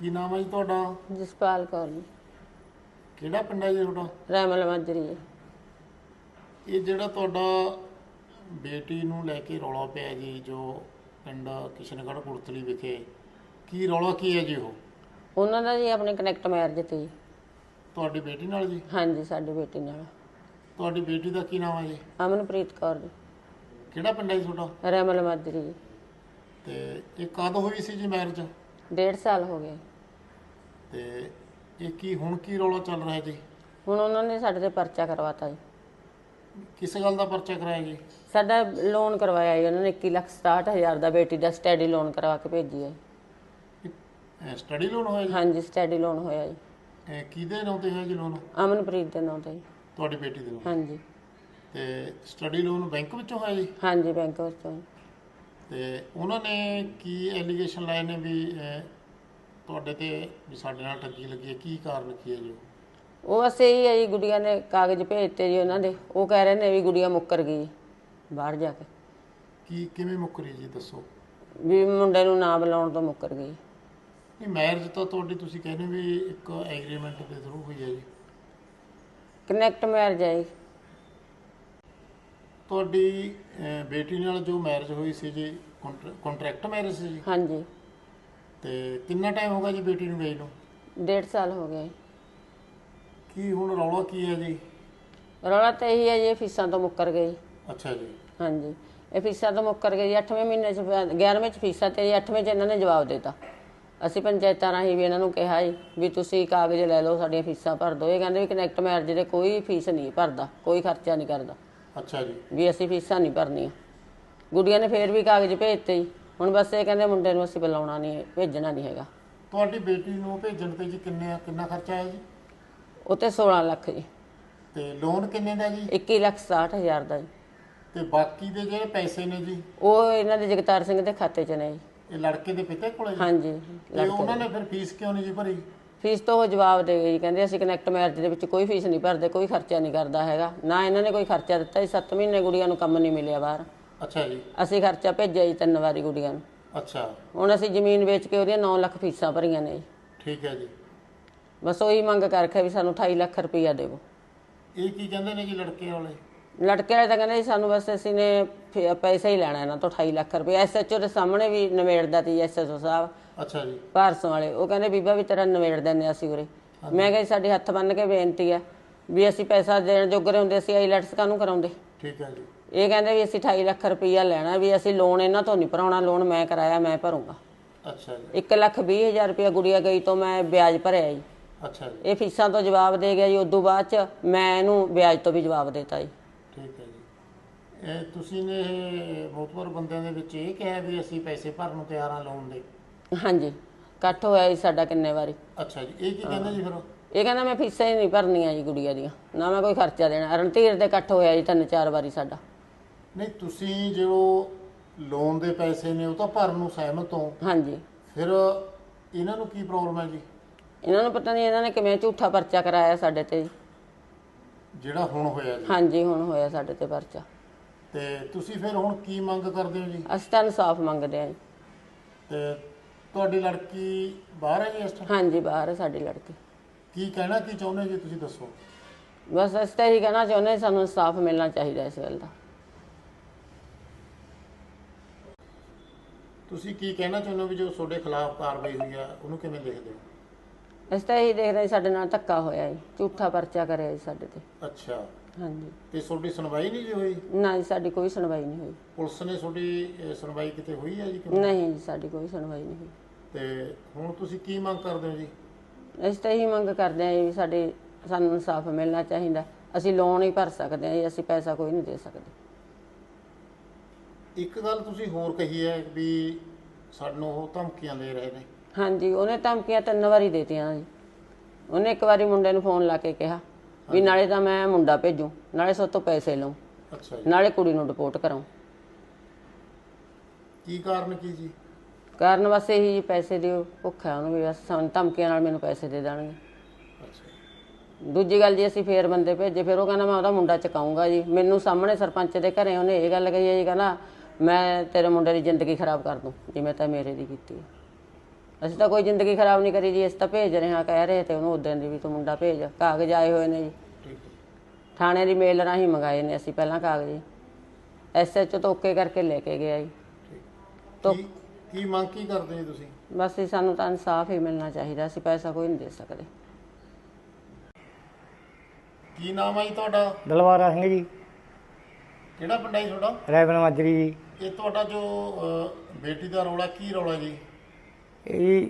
ਕੀ ਨਾਮ ਹੈ ਜੀ ਤੁਹਾਡਾ? ਜਸਪਾਲ ਕੌਰ ਜੀ। ਕਿਹੜਾ ਪਿੰਡ ਹੈ ਜੀ ਤੁਹਾਡਾ? ਰੈਮਲ ਮਾਜਰੀ ਜੀ ਇਹ ਜਿਹੜਾ ਤੁਹਾਡਾ ਬੇਟੀ ਨੂੰ ਲੈ ਕੇ ਰੌਲਾ ਪਿਆ ਜੀ ਜੋ ਪਿੰਡ ਕਿਸ਼ਨਗੜ੍ਹ ਕੁੜਤਲੀ ਵਿਖੇ ਕੀ ਰੌਲਾ ਕੀ ਹੈ ਜੀ ਉਹ? ਉਹਨਾਂ ਦਾ ਜੀ ਆਪਣੇ ਕਨੈਕਟ ਮੈਰਿਜ ਤੇ ਜੀ। ਤੁਹਾਡੀ ਬੇਟੀ ਨਾਲ ਜੀ? ਹਾਂਜੀ ਸਾਡੀ ਬੇਟੀ ਨਾਲ। ਤੁਹਾਡੀ ਬੇਟੀ ਦਾ ਕੀ ਨਾਮ ਹੈ ਜੀ? ਅਮਨਪ੍ਰੀਤ ਕੌਰ ਜੀ। ਕਿਹੜਾ ਪਿੰਡ ਹੈ ਜੀ ਤੁਹਾਡਾ? ਰੈਮਲ ਮਾਜਰੀ ਜੀ। ਤੇ ਇਹ ਕਦ ਹੋਈ ਸੀ ਜੀ ਮੈਰਿਜ ਡੇਢ ਸਾਲ ਹੋ ਗਏ। ਤੇ ਇਹ ਕੀ ਹੁਣ ਕੀ ਰੌਲਾ ਚੱਲ ਰਿਹਾ ਜੀ? ਹੁਣ ਉਹਨਾਂ ਨੇ ਸਾਡੇ ਤੇ ਪਰਚਾ ਕਰਵਾਤਾ ਜੀ। ਕਿਸ ਗੱਲ ਦਾ ਪਰਚਾ ਕਰਾਇਆ ਜੀ? ਸਾਡਾ ਲੋਨ ਕਰਵਾਇਆ ਜੀ ਉਹਨਾਂ ਨੇ 21 ਲੱਖ 67000 ਦਾ ਬੇਟੀ ਦਾ ਸਟੱਡੀ ਲੋਨ ਕਰਵਾ ਕੇ ਭੇਜੀ ਹੈ ਸਟੱਡੀ ਲੋਨ ਹੋਇਆ ਜੀ? ਹਾਂਜੀ ਸਟੱਡੀ ਲੋਨ ਹੋਇਆ ਜੀ। ਇਹ ਕਿਹਦੇ ਨਾਂ ਤੇ ਹੈ ਜੀ ਲੋਨ ਅਮਨਪ੍ਰੀਤ ਦੇ ਨਾਂ ਤੇ ਜੀ। ਤੁਹਾਡੀ ਬੇਟੀ ਦੇ ਨਾਂ ਹਾਂਜੀ। ਤੇ ਸਟੱਡੀ ਲੋਨ ਬੈਂਕ ਵਿੱਚੋਂ ਹੋਇਆ ਜੀ? ਹਾਂਜੀ ਬੈਂਕ ਵਿੱਚੋਂ। ਤੇ ਉਹਨਾਂ ਨੇ ਕੀ ਐਲੀਗੇਸ਼ਨ ਲਾਏ ਨੇ ਵੀ ਤੁਹਾਡੇ ਤੇ ਵੀ ਸਾਡੇ ਨਾਲ ਠੱਗੀ ਲੱਗੀ ਹੈ ਕੀ ਕਾਰਨ ਕੀ ਹੈ ਜੀ? ਉਹ? ਉਹ ਬਸ ਇਹੀ ਹੈ ਜੀ ਗੁੜੀਆ ਨੇ ਕਾਗਜ਼ ਭੇਜਤੇ ਜੀ ਉਹਨਾਂ ਦੇ। ਉਹ ਕਹਿ ਰਹੇ ਨੇ ਵੀ ਗੁੜੀਆ ਮੁੱਕਰ ਗਈ ਬਾਹਰ ਜਾ ਕੇ। ਕੀ ਕਿਵੇਂ ਮੁੱਕਰੀ ਜੀ ਦੱਸੋ? ਵੀ ਮੁੰਡੇ ਨੂੰ ਨਾ ਬੁਲਾਉਣ ਤੋਂ ਮੁੱਕਰ ਗਈ। ਨਹੀਂ ਮੈਰਿਜ ਤਾਂ ਤੁਹਾਡੀ ਤੁਸੀਂ ਕਹਿੰਦੇ ਵੀ ਇੱਕ ਐਗਰੀਮੈਂਟ ਦੇ ਥਰੂ ਹੋਈ ਹੈ ਜੀ। ਕਨੈਕਟ ਮੈਰਿਜ ਹੈ ਜੀ। ਤੁਹਾਡੀ ਅਹ, ਬੇਟੀ ਨਾਲ ਜੋ ਮੈਰਿਜ ਹੋਈ ਸੀ ਜੀ ਕੰਟਰੈਕਟ ਮੈਰਿਜ ਸੀ ਜੀ? ਹਾਂਜੀ। ਤੇ ਕਿੰਨਾ ਟਾਈਮ ਹੋ ਗਿਆ ਜੀ ਬੇਟੀ ਨੂੰ ਗਈ ਨੂੰ? ਡੇਢ ਸਾਲ ਹੋ ਗਏ। ਕੀ ਹੁਣ ਰੌਲਾ ਕੀ ਹੈ ਜੀ? ਰੌਲਾ ਤਾਂ ਇਹੀ ਹੈ ਜੀ ਇਹ ਫੀਸਾਂ ਤੋਂ ਮੁੱਕਰ ਗਈ। ਅੱਛਾ ਜੀ। ਹਾਂਜੀ। ਇਹ ਫੀਸਾਂ ਤੋਂ ਮੁੱਕਰ ਗਈ। 8ਵੇਂ ਮਹੀਨੇ ਚ 11ਵੇਂ ਚ ਫੀਸਾਂ ਤੇ 8ਵੇਂ ਚ ਇਹਨਾਂ ਨੇ ਜਵਾਬ ਦਿੱਤਾ। ਅਸੀਂ ਪੰਚਾਇਤਾਂ ਰਾਹੀਂ ਵੀ ਇਹਨਾਂ ਨੂੰ ਕਿਹਾ ਜੀ ਵੀ ਤੁਸੀਂ ਕਾਗਜ਼ ਲੈ ਲਓ ਸਾਡੀਆਂ ਫੀਸਾਂ ਭਰ ਦਿਓ। ਇਹ ਕਹਿੰਦੇ ਵੀ ਕਨੈਕਟ ਮੈਰਿਜ ਦੇ ਕੋਈ ਫੀਸ ਨਹੀਂ ਭਰਦਾ ਕੋਈ ਖਰਚਾ ਨਹੀਂ ਕਰਦਾ। ਅੱਛਾ ਜੀ। ਵੀ ਅਸੀਂ ਫੀਸਾਂ ਨਹੀਂ ਭਰਨੀਆਂ। ਗੁੱਡੀਆਂ ਨੇ ਫੇਰ ਵੀ ਕਾਗਜ਼ ਭੇਜਤੇ ਜੀ। ਹੁਣ ਬਸ ਇਹ ਕਹਿੰਦੇ ਮੁੰਡੇ ਨੂੰ ਅਸੀਂ ਬੁਲਾਉਣਾ ਨਹੀਂ ਭੇਜਣਾ ਨਹੀਂ ਹੈਗਾ। ਤੁਹਾਡੀ ਬੇਟੀ ਨੂੰ ਭੇਜਣ ਤੇ ਜੀ ਕਿੰਨੇ ਕਿੰਨਾ ਖਰਚਾ ਆਇਆ ਜੀ? ਉਹ ਤੇ 16 ਲੱਖ ਜੀ। ਤੇ ਲੋਨ ਕਿੰਨੇ ਦਾ ਜੀ? 21 ਲੱਖ 60 ਹਜ਼ਾਰ ਦਾ ਜੀ। ਤੇ ਬਾਕੀ ਦੇ ਜਿਹੜੇ ਪੈਸੇ ਨੇ ਜੀ? ਉਹ ਇਹਨਾਂ ਦੇ ਜਗਤਾਰ ਸਿੰਘ ਦੇ ਖਾਤੇ 'ਚ ਨੇ ਜੀ। ਇਹ ਲੜਕੇ ਦੇ ਪਿਤਾ ਕੋਲੇ ਜੀ? ਹਾਂਜੀ ਤੇ ਉਹਨਾਂ ਨੇ ਫਿਰ ਫੀਸ ਕਿਉਂ ਨਹੀਂ ਜੀ ਭਰੀ? ਫੀਸ ਤੋਂ ਉਹ ਜਵਾਬ ਦੇ ਗਏ ਜੀ ਕਹਿੰਦੇ ਅਸੀਂ ਕਨੈਕਟ ਮੈਰਿਜ ਦੇ ਵਿੱਚ ਕੋਈ ਫੀਸ ਨਹੀਂ ਭਰਦੇ ਕੋਈ ਖਰਚਾ ਨਹੀਂ ਕਰਦਾ ਹੈਗਾ। ਨਾ ਇਹਨਾਂ ਨੇ ਕੋਈ ਖਰਚਾ ਦਿੱਤਾ ਜੀ 7 ਮਹੀਨੇ ਗੁੜੀਆਂ ਨੂੰ ਕੰਮ ਨਹੀਂ ਮਿਲਿਆ ਬਾਹਰ। ਅੱਛਾ ਜੀ। ਅਸੀਂ ਖਰਚਾ ਭੇਜਿਆ ਜੀ ਤਿੰਨ ਵਾਰੀ ਗੁੜੀਆਂ ਨੂੰ। ਅੱਛਾ। ਹੁਣ ਅਸੀਂ ਜ਼ਮੀਨ ਵੇਚ ਕੇ ਉਹਦੀਆਂ 9 ਲੱਖ ਫੀਸਾਂ ਭਰੀਆਂ ਨੇ ਜੀ। ਠੀਕ ਹੈ ਜੀ। ਬਸ ਉਹੀ ਮੰਗ ਕਰਕੇ ਵੀ ਸਾਨੂੰ 28 ਲੱਖ ਰੁਪਈਆ ਦਿਓ ਇਹ ਕੀ ਕਹਿੰਦੇ ਨੇ ਜੀ ਲੜਕੇ ਵਾਲੇ? ਲੜਕੇ ਵਾਲੇ ਤਾਂ ਕਹਿੰਦੇ ਜੀ ਸਾਨੂੰ ਬਸ ਅਸੀਂ ਨੇ ਫੇ- ਪੈਸਾ ਹੀ ਲੈਣਾ ਇਹਨਾਂ ਤੋਂ 28 ਲੱਖ ਰੁਪਏ। ਐਸਐਚਓ ਦੇ ਸਾਹਮਣੇ ਵੀ ਨਵੇੜਦਾ ਤੀ ਐਸਐਚਓ ਸਾਹਿਬ। ਅੱਛਾ ਜੀ। ਭਾਰਸੋਂ ਵਾਲੇ ਉਹ ਕਹਿੰਦੇ ਬੀਬਾ ਵੀ ਤੇਰਾ ਨਵੇੜ ਦਿੰਦੇ ਹਾਂ ਅਸੀਂ ਉਰੇ। ਮੈਂ ਕਿਹਾ ਜੀ ਸਾਡੇ ਹੱਥ ਬੰਨ ਕੇ ਬੇਨਤੀ ਹੈ ਵੀ ਅਸੀਂ ਪੈਸਾ ਦੇਣ ਜੋਗਰੇ ਹੁੰਦੇ ਅਸੀਂ ਆਈਲੈਟਸ ਕਾਹਨੂੰ ਕਰਾਉਂਦੇ? ਠੀਕ ਹੈ ਜੀ। ਇਹ ਕਹਿੰਦੇ ਵੀ ਅਸੀਂ 28 ਲੱਖ ਰੁਪਈਆ ਲੈਣਾ ਵੀ ਅਸੀਂ ਲੋਨ ਇਹਨਾਂ ਤੋਂ ਨਹੀਂ ਭਰਾਉਣਾ ਲੋਨ ਮੈਂ ਕਰਾਇਆ ਮੈਂ ਭਰੂੰਗਾ। ਅੱਛਾ ਜੀ। 1 ਲੱਖ 20 ਹਜ਼ਾਰ ਰੁਪਇਆ ਗੁੜੀਆ ਗਈ ਤੋਂ ਮੈਂ ਵਿਆਜ ਭਰਿਆ ਜੀ। ਅੱਛਾ ਜੀ। ਇਹ ਫੀਸਾਂ ਤੋਂ ਜਵਾਬ ਦੇ ਗਿਆ ਜੀ ਉਦੋਂ ਬਾਅਦ ਚ ਮੈਂ ਇਹਨੂੰ ਵਿਆਜ ਤੋਂ ਵੀ ਜਵਾਬ ਦੇਤਾ ਜੀ। ਠੀਕ ਹੈ ਜੀ। ਇਹ ਤੁਸੀਂ ਨੇ ਇਹ ਮੋਤਬਰ ਬੰਦਿਆਂ ਦੇ ਵਿੱਚ ਇਹ ਕਿਹਾ ਵੀ ਅਸੀਂ ਪੈਸੇ ਭਰਨ ਨੂੰ ਤਿਆਰ ਹਾਂ ਲੋਨ ਦੇ? ਹਾਂਜੀ ਇਕੱਠ ਹੋਇਆ ਜੀ ਸਾਡਾ ਕਿੰਨੇ ਵਾਰੀ। ਅੱਛਾ ਜੀ ਇਹ ਕੀ ਕਹਿੰਦੇ ਜੀ ਫਿਰ ਇਹ ਕਹਿੰਦਾ ਮੈਂ ਫੀਸਾਂ ਹੀ ਨਹੀਂ ਭਰਨੀਆਂ ਜੀ ਗੁੜੀਆ ਦੀਆਂ ਨਾ ਮੈਂ ਕੋਈ ਖਰਚਾ ਦੇਣਾ। ਰਣਧੀਰ ਦੇ ਇਕੱਠ ਹੋਇਆ ਜੀ ਤਿੰਨ ਚਾਰ ਵਾਰੀ ਸਾਡਾ। ਨਹੀਂ ਤੁਸੀਂ ਜੋ ਲੋਨ ਦੇ ਪੈਸੇ ਨੇ ਉਹ ਤਾਂ ਭਰਨ ਨੂੰ ਸਹਿਮਤ ਹੋ। ਹਾਂਜੀ। ਫਿਰ ਇਹਨਾਂ ਨੂੰ ਕੀ ਪ੍ਰੋਬਲਮ ਹੈ ਜੀ? ਇਹਨਾਂ ਨੂੰ ਪਤਾ ਨਹੀਂ ਇਹਨਾਂ ਨੇ ਕਿਵੇਂ ਝੂਠਾ ਪਰਚਾ ਕਰਾਇਆ ਸਾਡੇ ਤੇ ਜੀ। ਜਿਹੜਾ ਹੁਣ ਹੋਇਆ ਜੀ। ਹਾਂਜੀ ਹੁਣ ਹੋਇਆ ਸਾਡੇ ਤੇ ਪਰਚਾ। ਤੇ ਤੁਸੀਂ ਫਿਰ ਹੁਣ ਕੀ ਮੰਗ ਕਰਦੇ ਹੋ ਜੀ? ਅਸੀਂ ਤਾਂ ਇਨਸਾਫ ਮੰਗਦੇ ਹਾਂ ਜੀ। ਤੇ ਤੁਹਾਡੀ ਲੜਕੀ ਬਾਹਰ ਹੈ ਜੀ ਇਸ ਟਾਈਮ ਹਾਂਜੀ ਬਾਹਰ ਹੈ ਸਾਡੀ ਲੜਕੀ। ਕੀ ਕਹਿਣਾ ਕੀ ਚਾਹੁੰਦੇ ਜੀ ਤੁਸੀਂ ਦੱਸੋ? ਬਸ ਅਸੀਂ ਤਾਂ ਇਹੀ ਕਹਿਣਾ ਚਾਹੁੰਦੇ ਸਾਨੂੰ ਇਨਸਾਫ ਮਿਲਣਾ ਚਾਹੀਦਾ ਇਸ ਗੱਲ ਦਾ। ਤੁਸੀਂ ਕੀ ਕਹਿਣਾ ਚਾਹੁੰਦੇ ਹੋ ਵੀ ਜੋ ਤੁਹਾਡੇ ਖਿਲਾਫ ਕਾਰਵਾਈ ਹੋਈ ਆ ਉਹਨੂੰ ਕਿਵੇਂ ਦੇਖਦੇ ਹੋ? ਅਸੀਂ ਤਾਂ ਇਹੀ ਦੇਖਦੇ ਹਾਂ ਸਾਡੇ ਨਾਲ ਧੱਕਾ ਹੋਇਆ ਜੀ ਝੂਠਾ ਪਰਚਾ ਕਰਿਆ ਜੀ ਸਾਡੇ ਤੇ। ਅੱਛਾ। ਹਾਂਜੀ। ਤੇ ਤੁਹਾਡੀ ਸੁਣਵਾਈ ਨਹੀਂ ਜੀ ਹੋਈ? ਨਾ ਜੀ ਸਾਡੀ ਕੋਈ ਸੁਣਵਾਈ ਨਹੀਂ ਹੋਈ। ਪੁਲਿਸ ਨੇ ਤੁਹਾਡੀ ਅਹ, ਸੁਣਵਾਈ ਕਿਤੇ ਹੋਈ ਹੈ ਜੀ ਕਿ ਨਹੀਂ ਜੀ ਸਾਡੀ ਕੋਈ ਸੁਣਵਾਈ ਨਹੀਂ ਹੋਈ। ਤੇ ਹੁਣ ਤੁਸੀਂ ਕੀ ਮੰਗ ਕਰਦੇ ਹੋ ਜੀ? ਅਸੀਂ ਤਾਂ ਇਹੀ ਮੰਗ ਕਰਦੇ ਹਾਂ ਜੀ ਵੀ ਸਾਡੇ ਸਾਨੂੰ ਇਨਸਾਫ ਮਿਲਣਾ ਚਾਹੀਦਾ। ਅਸੀਂ ਲੋਨ ਹੀ ਭਰ ਸਕਦੇ ਹਾਂ ਜੀ ਅਸੀਂ ਪੈਸਾ ਕੋਈ ਨਹੀਂ ਦੇ ਸਕਦੇ। ਇੱਕ ਗੱਲ ਤੁਸੀਂ ਹੋਰ ਕਹੀ ਹੈ ਵੀ ਸਾਨੂੰ ਉਹ ਧਮਕੀਆਂ ਦੇ ਰਹੇ ਨੇ। ਹਾਂਜੀ ਉਹਨੇ ਧਮਕੀਆਂ ਤਿੰਨ ਵਾਰੀ ਦੇਤੀਆਂ ਜੀ। ਉਹਨੇ ਇੱਕ ਵਾਰੀ ਮੁੰਡੇ ਨੂੰ ਫੋਨ ਲਾ ਕੇ ਕਿਹਾ ਵੀ ਨਾਲੇ ਤਾਂ ਮੈਂ ਮੁੰਡਾ ਭੇਜੂ ਨਾਲੇ ਸੋ ਤੋਂ ਪੈਸੇ ਲਵਾਂ ਅੱਛਾ ਜੀ। ਨਾਲੇ ਕੁੜੀ ਨੂੰ ਡਿਪੋਰਟ ਕਰਾਂ ਕੀ ਕਾਰਨ ਕੀ ਜੀ? ਕਾਰਨ ਬਸ ਇਹੀ ਜੀ ਪੈਸੇ ਦੀ ਭੁੱਖ ਹੈ ਉਹਨੂੰ ਵੀ ਬਸ ਸਾਨੂੰ ਧਮਕੀਆਂ ਨਾਲ ਮੈਨੂੰ ਪੈਸੇ ਦੇ ਦੇਣਗੇ। ਅੱਛਾ ਦੂਜੀ ਗੱਲ ਜੀ ਅਸੀਂ ਫੇਰ ਬੰਦੇ ਭੇਜੇ ਫਿਰ ਉਹ ਕਹਿੰਦਾ ਮੈਂ ਉਹਦਾ ਮੁੰਡਾ ਚਕਾਉਂਗਾ ਜੀ। ਮੈਨੂੰ ਸਾਹਮਣੇ ਸਰਪੰਚ ਦੇ ਘਰੇ ਉਹਨੇ ਇਹ ਗੱਲ ਕਹੀ ਹੈ ਜੀ ਕਹਿੰਦਾ ਮੈਂ ਤੇਰੇ ਮੁੰਡੇ ਦੀ ਜ਼ਿੰਦਗੀ ਖਰਾਬ ਕਰ ਦੂੰ ਜਿਵੇਂ ਤਾਂ ਮੇਰੇ ਦੀ ਕੀਤੀ ਹੈ। ਅਸੀਂ ਤਾਂ ਕੋਈ ਜ਼ਿੰਦਗੀ ਖਰਾਬ ਨਹੀਂ ਕਰੀ ਜੀ ਅਸੀਂ ਤਾਂ ਭੇਜ ਰਹੇ ਹਾਂ ਕਹਿ ਰਹੇ ਤੇ ਉਹਨੂੰ ਉਦੋਂ ਦੀ ਵੀ ਤੂੰ ਮੁੰਡਾ ਭੇਜ ਕਾਗਜ਼ ਆਏ ਹੋਏ ਨੇ ਜੀ। ਥਾਣੇ ਦੀ ਮੇਲ ਰਾਹੀਂ ਮੰਗਾਏ ਨੇ ਅਸੀਂ ਪਹਿਲਾਂ ਕਾਗਜ਼। ਐਸਐਚਓ ਤੋਂ ਓਕੇ ਕਰਕੇ ਲੈ ਕੇ ਗਿਆ ਜੀ। ਤੋਂ ਕੀ ਮੰਗ ਕੀ ਕਰਦੇ ਜੀ ਤੁਸੀਂ? ਬਸ ਜੀ ਸਾਨੂੰ ਤਾਂ ਇਨਸਾਫ ਹੀ ਮਿਲਣਾ ਚਾਹੀਦਾ ਅਸੀਂ ਪੈਸਾ ਕੋਈ ਨਹੀਂ ਦੇ ਸਕਦੇ। ਕੀ ਨਾਮ ਹੈ ਜੀ ਤੁਹਾਡਾ? ਦਲਵਾਰਾ ਸਿੰਘ ਜੀ। ਕਿਹੜਾ ਪਿੰਡ ਹੈ ਜੀ ਤੁਹਾਡਾ? ਰੈਵਨ ਮਾਜਰੀ ਜੀ। ਇਹ ਤੁਹਾਡਾ ਜੋ ਬੇਟੀ ਦਾ ਰੌਲਾ ਕੀ ਰੌਲਾ ਜੀ? ਇਹ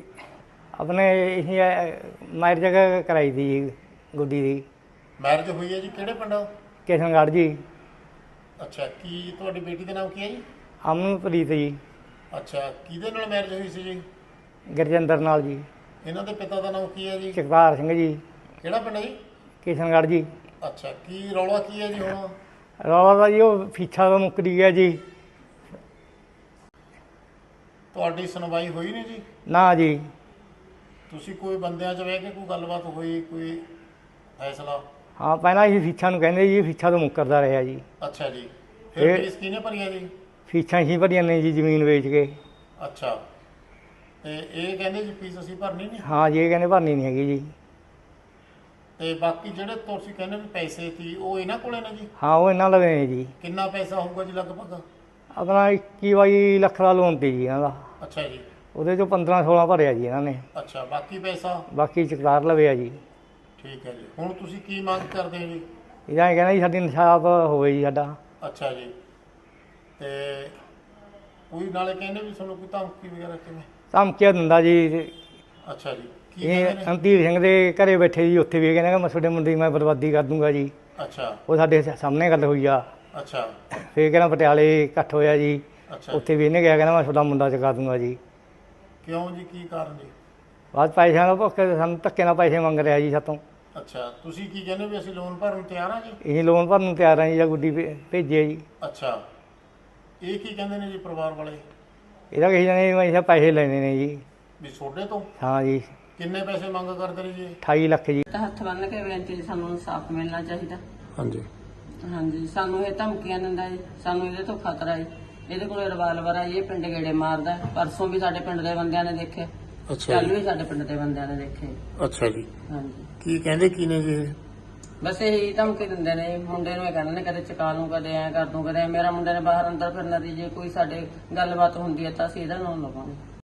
ਆਪਣੇ ਇਹ ਮੈਰਿਜ ਕਰਾਈ ਦੀ ਜੀ ਗੁੱਡੀ ਦੀ। ਮੈਰਿਜ ਹੋਈ ਹੈ ਜੀ ਕਿਹੜੇ ਪਿੰਡ? ਕਿਸ਼ਨਗੜ੍ਹ ਜੀ। ਅੱਛਾ ਕੀ ਤੁਹਾਡੀ ਬੇਟੀ ਦਾ ਨਾਮ ਕੀ ਹੈ ਜੀ? ਅਮਨਪ੍ਰੀਤ ਜੀ। ਅੱਛਾ ਕਿਹਦੇ ਨਾਲ ਮੈਰਿਜ ਹੋਈ ਸੀ ਜੀ? ਗੁਰਜਿੰਦਰ ਨਾਲ ਜੀ। ਇਹਨਾਂ ਦੇ ਪਿਤਾ ਦਾ ਨਾਮ ਕੀ ਹੈ ਜੀ? ਜਗਤਾਰ ਸਿੰਘ ਜੀ। ਕਿਹੜਾ ਪਿੰਡ ਹੈ ਜੀ? ਕਿਸ਼ਨਗੜ੍ਹ ਜੀ। ਅੱਛਾ ਕੀ ਰੌਲਾ ਕੀ ਹੈ ਜੀ ਹੁਣ? ਰੌਲਾ ਦਾ ਜੀ ਉਹ ਫੀਛਾ ਦਾ ਮੁੱਕਰੀ ਗਿਆ ਜੀ। ਤੁਹਾਡੀ ਸੁਣਵਾਈ ਹੋਈ ਨਹੀਂ ਜੀ? ਨਾ ਜੀ। ਤੁਸੀਂ ਕੋਈ ਬੰਦਿਆਂ 'ਚ ਬਹਿ ਕੇ ਕੋਈ ਗੱਲਬਾਤ ਹੋਈ ਕੋਈ ਫੈਸਲਾ? ਹਾਂ ਪਹਿਲਾਂ ਇਹ ਫੀਛਾ ਨੂੰ ਕਹਿੰਦੇ ਜੀ ਫੀਛਾ ਤੋਂ ਮੁੱਕਰਦਾ ਰਿਹਾ ਜੀ। ਅੱਛਾ ਜੀ। ਫਿਰ ਫੀਸ ਕਿਹਨੇ ਭਰੀ ਹੈ ਜੀ? ਫੀਛਾਂ ਹੀ ਭਰੀਆਂ ਨੇ ਜੀ ਜ਼ਮੀਨ ਵੇਚ ਕੇ। ਅੱਛਾ। ਤੇ ਇਹ ਕਹਿੰਦੇ ਜੀ ਫੀਸ ਅਸੀਂ ਭਰਨੀ ਨਹੀਂ? ਹਾਂ ਜੀ ਇਹ ਕਹਿੰਦੇ ਭਰਨੀ ਨਹੀਂ ਹੈਗੀ ਜੀ। ਤੇ ਬਾਕੀ ਜਿਹੜੇ ਤੁਸੀਂ ਕਹਿੰਦੇ ਵੀ ਪੈਸੇ ਸੀ ਉਹ ਇਹਨਾਂ ਕੋਲੇ ਨੇ ਜੀ? ਹਾਂ ਉਹ ਇਹਨਾਂ ਲਵੇ ਨੇ ਜੀ। ਕਿੰਨਾ ਪੈਸਾ ਹੋਊਗਾ ਜੀ ਲਗਭਗ? ਆਪਣਾ 21 22 ਲੱਖ ਦਾ ਲੋਨ ਤੇ ਜੀ ਇਹਨਾਂ ਦਾ। ਅੱਛਾ ਜੀ। ਉਹਦੇ ਚੋਂ 15 16 ਭਰਿਆ ਜੀ ਇਹਨਾਂ ਨੇ। ਅੱਛਾ ਬਾਕੀ ਪੈਸਾ? ਬਾਕੀ ਚਕਦਾਰ ਲਵੇ ਆ ਜੀ। ਠੀਕ ਹੈ ਜੀ। ਹੁਣ ਤੁਸੀਂ ਕੀ ਮੰਗ ਕਰਦੇ ਹੋ ਜੀ? ਇਹਦਾ ਇਹ ਕਹਿੰਦਾ ਜੀ ਸਾਡੀ ਇਨਸਾਫ ਹੋਵੇ ਜੀ ਸਾਡਾ। ਅੱਛਾ ਜੀ। ਤੇ ਕੋਈ ਨਾਲੇ ਕਹਿੰਦੇ ਵੀ ਤੁਹਾਨੂੰ ਕੋਈ ਧਮਕੀ ਵਗੈਰਾ ਕਿਵੇਂ? ਧਮਕੀਆਂ ਦਿੰਦਾ ਜੀ। ਅੱਛਾ ਜੀ। ਇਹ ਅੰਤੀਰ ਸਿੰਘ ਦੇ ਘਰੇ ਬੈਠੇ ਜੀ ਉੱਥੇ ਵੀ ਕਹਿੰਦਾ ਮੈਂ ਤੁਹਾਡੇ ਮੁੰਡੇ ਦੀ ਮੈਂ ਬਰਬਾਦੀ ਕਰ ਦੂੰਗਾ ਜੀ। ਅੱਛਾ। ਉਹ ਸਾਡੇ ਸਾਹਮਣੇ ਗੱਲ ਹੋਈ ਆ। ਅੱਛਾ। ਫੇਰ ਕਹਿੰਦਾ ਪਟਿਆਲੇ ਇਕੱਠ ਹੋਇਆ ਜੀ। ਉੱਥੇ ਵੀ ਇਹਨੇ ਕਿਹਾ ਕਹਿੰਦਾ ਮੈਂ ਤੁਹਾਡਾ ਮੁੰਡਾ ਚੁਕਾ ਦੂੰਗਾ ਜੀ। ਕਿਉਂ ਜੀ? ਕੀ ਕਾਰਨ ਜੀ? ਬਾਅਦ ਪੈਸਿਆਂ ਦਾ ਭੁੱਖ ਸਾਨੂੰ ਧੱਕੇ ਨਾਲ ਪੈਸੇ ਮੰਗ ਰਿਹਾ ਜੀ ਸਾਤੋਂ। ਅੱਛਾ। ਤੁਸੀਂ ਕੀ ਕਹਿੰਦੇ ਵੀ ਅਸੀਂ ਲੋਨ ਭਰਨ ਤਿਆਰ ਹਾਂ ਜੀ? ਇਹ ਲੋਨ ਭਰਨ ਨੂੰ ਤਿਆਰ ਆ ਜੀ ਜਾਂ ਗੁੱਡੀ ਭੇ- ਭੇਜੀਏ ਜੀ। ਅੱਛਾ। ਇਹ ਕੀ ਕਹਿੰਦੇ ਨੇ ਜੀ ਪਰਿਵਾਰ ਵਾਲੇ? ਇਹਦਾ ਕਹੀ ਜਾਂਦੇ ਮੈਂ ਇਹ ਪੈਸੇ ਲੈਣੇ ਨੇ ਜੀ। ਵੀ ਛੋਡੇ ਤੋਂ? ਹਾਂ ਜੀ। ਕਿੰਨੇ ਪੈਸੇ ਮੰਗ ਕਰਦੇ ਨੇ ਜੀ? ਇਹ? 28 ਲੱਖ ਜੀ। ਤਾਂ ਹੱਥ ਬੰਨ ਕੇ ਬੇਨਤੀ ਜੀ, ਸਾਨੂੰ ਇਨਸਾਫ ਮਿਲਣਾ ਚਾਹੀਦਾ। ਹਾਂਜੀ। ਹਾਂਜੀ ਸਾਨੂੰ ਇਹ ਧਮਕੀਆਂ ਦਿੰਦਾ ਜੀ ਸਾਨੂੰ ਇਹਦੇ ਤੋਂ ਖਤਰਾ ਹੈ ਇਹਦੇ ਕੋਲ ਰਿਵਾਲਵਰ ਆ ਜੀ, ਇਹ ਪਿੰਡ ਗੇੜੇ ਮਾਰਦਾ ਹੈ। ਪਰਸੋਂ ਵੀ ਸਾਡੇ ਪਿੰਡ ਦੇ ਬੰਦਿਆਂ ਨੇ ਦੇਖੇ ਅੱਛਾ ਕੱਲ ਵੀ ਸਾਡੇ ਪਿੰਡ ਦੇ ਬੰਦਿਆਂ ਨੇ ਦੇਖੇ ਅੱਛਾ ਜੀ। ਹਾਂਜੀ। ਕੀ ਕਹਿੰਦੇ ਕੀ ਨੇ ਜੀ ਇਹ? ਬਸ ਇਹੀ ਧਮਕੀ ਦਿੰਦੇ ਨੇ। ਜੀ, ਮੁੰਡੇ ਨੂੰ ਇਹ ਕਹਿੰਦੇ ਨੇ ਕਦੇ ਚਕਾ ਲੂੰ ਕਦੇ ਐ ਕਰ ਦੂੰ ਕਦੇ ਐਂ। ਮੇਰਾ ਮੁੰਡੇ ਨੇ ਬਾਹਰ ਅੰਦਰ ਫਿਰਨਾ ਦੀ ਜੇ ਕੋਈ ਸਾਡੇ ਗੱਲਬਾਤ ਹੁੰਦੀ ਹੈ ਤਾਂ ਅਸੀਂ ਇਹਦਾ ਨਾਮ ਲਵਾਂਗੇ।